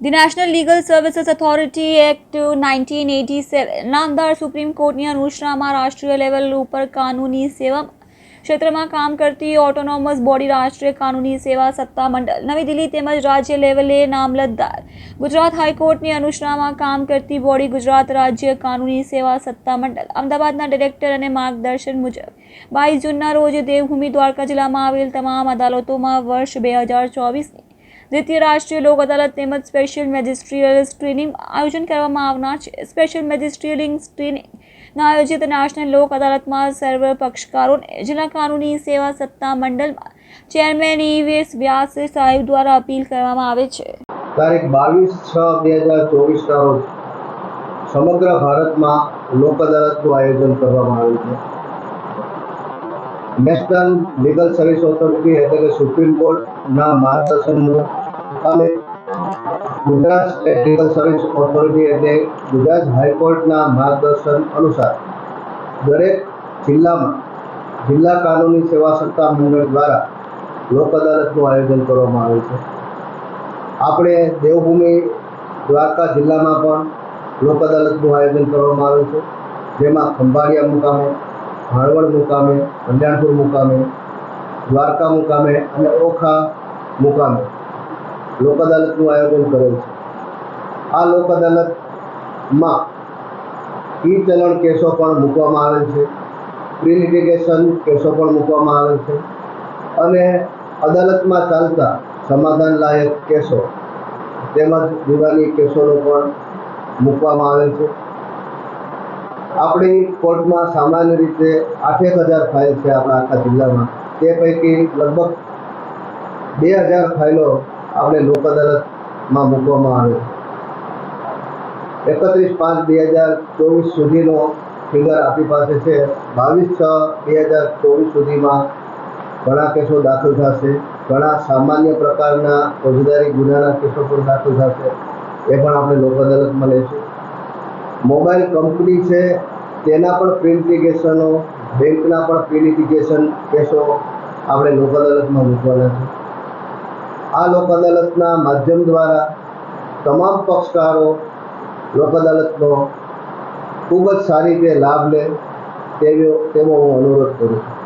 The national legal services authority act nineteen eighty seven નામદાર supreme કોર્ટની અનુષ્ઠામાં રાષ્ટ્રીય level ઉપર કાનૂની સેવા ક્ષેત્રમાં કામ કરતી ઓટોનોમસ બોડી રાષ્ટ્રીય કાનૂની સેવા સત્તા મંડળ નવી દિલ્હી તેમજ રાજ્ય લેવલે નામલતદાર ગુજરાત હાઈકોર્ટની અનુષ્ઠામાં કામ કરતી બોડી ગુજરાત રાજ્ય કાનૂની સેવા સત્તા મંડળ અમદાવાદના ડિરેક્ટર અને માર્ગદર્શન મુજબ. બાવીસ જૂનના રોજ દેવભૂમિ દ્વારકા જિલ્લામાં આવેલ તમામ અદાલતોમાં વર્ષ બે હજાર ચોવીસની દ્વિતીય રાષ્ટ્રીય લોક અદાલત તેમજ સ્પેશિયલ મેજિસ્ટ્રીયલ સ્ક્રીનિંગ આયોજન કરવામાં આવનાર છે. સ્પેશિયલ મેજિસ્ટ્રીયલિંગ સ્ક્રીનિંગના આયોજિત નેશનલ લોક અદાલતમાં સર્વ પક્ષકારો જિલ્લા કાનૂની સેવા સત્તા મંડળ ચેરમેન ઈવીએસ વ્યાસ સાહેબ દ્વારા અપીલ કરવામાં આવે છે. તારીખ બાવીસ છ બે હજાર ચોવીસના રોજ સમગ્ર ભારતમાં લોક અદાલતનું આયોજન કરવામાં આવ્યું છે. નેશનલ લીગલ સર્વિસ ઓથોરિટી એટલે કે સુપ્રીમ કોર્ટના માર્ગદર્શન અને Gujarat state legal service authority એટલે ગુજરાત હાઈકોર્ટના માર્ગદર્શન અનુસાર દરેક જિલ્લામાં, જિલ્લા કાનૂની સેવા સત્તા મંડળ દ્વારા લોક અદાલતનું આયોજન કરવામાં આવે છે. આપણે દેવભૂમિ દ્વારકા જિલ્લામાં પણ લોક અદાલતનું આયોજન કરવામાં આવ્યું છે. જેમાં ખંભાળિયા મુકામે ભાણવડ મુકામે કલ્યાણપુર મુકામે, દ્વારકા મુકામે અને ઓખા મુકામે લોક અદાલતનું આયોજન કરેલ છે. આ લોક અદાલતમાં ઈ ચલણ કેસો પણ મૂકવામાં આવેલ છે. પ્રી લિટિગેશન કેસો પણ મૂકવામાં આવેલ છે. અને અદાલતમાં ચાલતા સમાધાનલાયક કેસો તેમજ દીવાની કેસોનો પણ મૂકવામાં આવેલ છે. આપણી કોર્ટમાં સામાન્ય રીતે આઠેક હજાર ફાઇલ છે આપણા આખા જિલ્લામાં. તે પૈકી લગભગ બે હજાર ફાઇલો આપણે લોક અદાલતમાં મૂકવામાં આવે છે. એકત્રીસ પાંચ બે હજાર ચોવીસ સુધીનો ફિગર આપણી પાસે છે. બાવીસ છ બે હજાર ચોવીસ સુધીમાં ઘણા કેસો દાખલ થશે. ઘણા સામાન્ય પ્રકારના ફોજદારી ગુનાના કેસો પણ દાખલ થશે. એ પણ આપણે લોક અદાલતમાં લઈશું. મોબાઈલ કંપની છે, તેના પણ પ્રિન્ટિગેશનો, બેંકના પણ પ્રિલિટિગેશન કેસો આપણે લોક અદાલતમાં મૂકવાના છે. આ લોક અદાલતના માધ્યમ દ્વારા તમામ પક્ષકારો લોક અદાલતનો ખૂબ જ સારી રીતે લાભ લે તેવો તેવો હું અનુરોધ કરું છું.